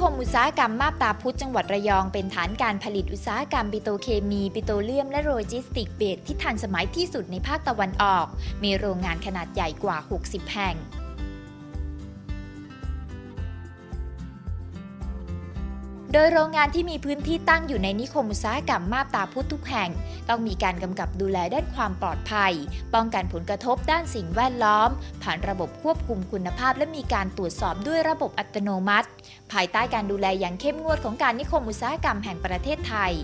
คมอุตสาหกรรมมาบตาพุธจังหวัดระยองเป็นฐานการผลิตอุตสาหกรรมปิโตรเคมี ปิโตรเลียม และโลจิสติกส์เบสที่ทันสมัยที่สุดในภาคตะวันออก มีโรงงานขนาดใหญ่กว่า 60 แห่ง โดยโรงงานที่มีพื้นที่ตั้งอยู่ในนิคมอุตสาหกรรมมาบตาพุทธทุกแห่ง ต้องมีการกำกับดูแลด้านความปลอดภัย ป้องกันผลกระทบด้านสิ่งแวดล้อม ผ่านระบบควบคุมคุณภาพ และมีการตรวจสอบด้วยระบบอัตโนมัติ ภายใต้การดูแลอย่างเข้มงวดของการนิคมอุตสาหกรรมแห่งประเทศไทย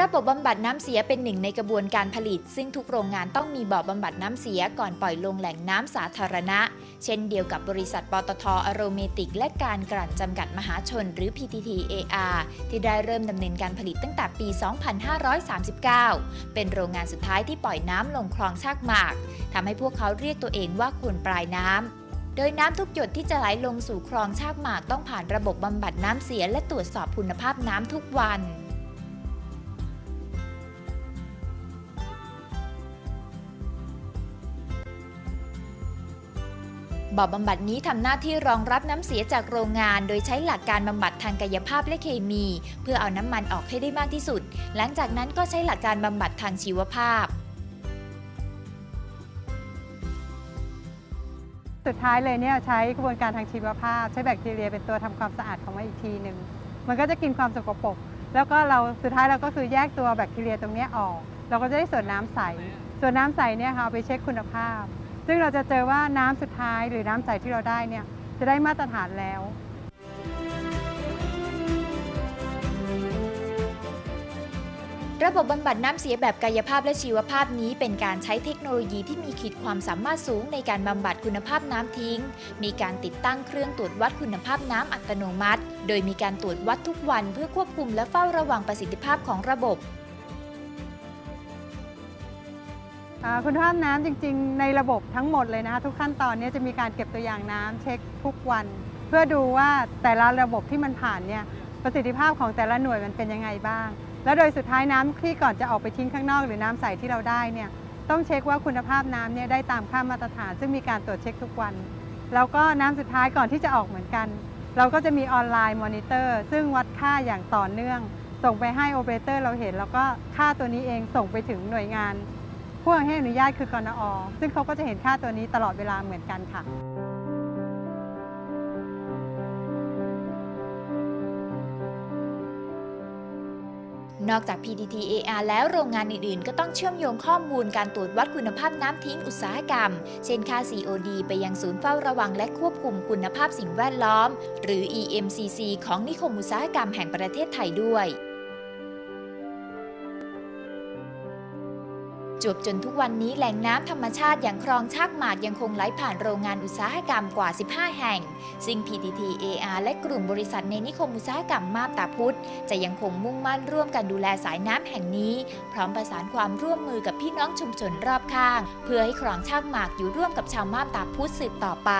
ระบบบำบัดน้ำเสียเป็นหนึ่งในกระบวนการผลิต ซึ่งทุกโรงงานต้องมีบ่อบำบัดน้ำเสียก่อนปล่อยลงแหล่งน้ำสาธารณะ เช่นเดียวกับบริษัทปตทอโรเมติก และการกลั่นจำกัดมหาชน หรือ PTTAR ที่ได้เริ่มดำเนินการผลิตตั้งแต่ปี 2539 เป็นโรงงานสุดท้ายที่ปล่อยน้ำลงคลองชากหมากทำให้พวกเขาเรียกตัวเองว่าคนปลายน้ำโดยน้ำทุกหยดที่จะไหลลงสู่คลองชากหมากต้องผ่านระบบบำบัดน้ำเสียและตรวจสอบคุณภาพน้ำทุกวัน บ่อบำบัดนี้ทำหน้าที่รองรับน้ำเสียจากโรงงาน โดยใช้หลักการบำบัดทางกายภาพและเคมี เพื่อเอาน้ำมันออกให้ได้มากที่สุด หลังจากนั้นก็ใช้หลักการบำบัดทางชีวภาพ สุดท้ายเลยเนี่ยใช้กระบวนการทางชีวภาพ ใช้แบคทีเรียเป็นตัวทำความสะอาดของมันอีกทีหนึ่งมันก็จะกินความสกปรกแล้วก็เราสุดท้ายเราก็คือแยกตัวแบคทีเรียตรงนี้ออก เราก็จะได้ส่วนน้ำใส ส่วนน้ำใสเนี่ยค่ะเอาไปเช็คคุณภาพ ซึ่งเราจะเจอว่าน้ำสุดท้ายหรือน้ำใสที่เราได้เนี่ยจะได้มาตรฐานแล้ว ระบบบำบัดน้ำเสียแบบกายภาพและชีวภาพนี้เป็นการใช้เทคโนโลยีที่มีขีดความสามารถสูงในการบำบัดคุณภาพน้ำทิ้ง มีการติดตั้งเครื่องตรวจวัดคุณภาพน้ำอัตโนมัติ โดยมีการตรวจวัดทุกวันเพื่อควบคุมและเฝ้าระวังประสิทธิภาพของระบบ คุณภาพน้ำจริง ๆ ในระบบทั้งหมดเลยนะคะทุกขั้นตอนนี้จะมีการเก็บตัวอย่างน้ำเช็คทุกวัน เพื่อดูว่าแต่ละระบบที่มันผ่านเนี่ยประสิทธิภาพของแต่ละหน่วยมันเป็นยังไงบ้าง แล้วโดยสุดท้ายน้ำที่ก่อนจะออกไปทิ้งข้างนอกหรือน้ำใสที่เราได้เนี่ยต้องเช็คว่าคุณภาพน้ำเนี่ยได้ตามค่ามาตรฐาน ซึ่งมีการตรวจเช็คทุกวัน แล้วก็น้ำสุดท้ายก่อนที่จะออกเหมือนกัน เราก็จะมีออนไลน์มอนิเตอร์ซึ่งวัดค่าอย่างต่อเนื่อง ส่งไปให้โอเปอเรเตอร์เราเห็น แล้วก็ค่าตัวนี้เองส่งไปถึงหน่วยงาน ผู้ให้อนุญาตคือกรนอ ซึ่งเขาก็จะเห็นค่าตัวนี้ตลอดเวลาเหมือนกันค่ะนอกจาก PTTAR แล้วโรงงานอื่น ๆ ก็ต้องเชื่อมโยงข้อมูลการตรวจวัดคุณภาพน้ำทิ้งอุตสาหกรรม เช่นค่า COD ไปยังศูนย์เฝ้าระวังและควบคุมคุณภาพสิ่งแวดล้อม หรือ EMCC ของนิคมอุตสาหกรรมแห่งประเทศไทยด้วย จวบจนทุกวันนี้แหล่งน้ำธรรมชาติอย่างคลองชากหมากยังคงไหลผ่านโรงงานอุตสาหกรรมกว่า 15 แห่ง ซึ่ง PTTAR และกลุ่มบริษัทในนิคมอุตสาหกรรมมาบตาพุธจะยังคงมุ่งมั่นร่วมกันดูแลสายน้ำแห่งนี้ พร้อมประสานความร่วมมือกับพี่น้องชุมชนรอบข้าง เพื่อให้คลองชากหมากอยู่ร่วมกับชาวมาบตาพุธสืบต่อไป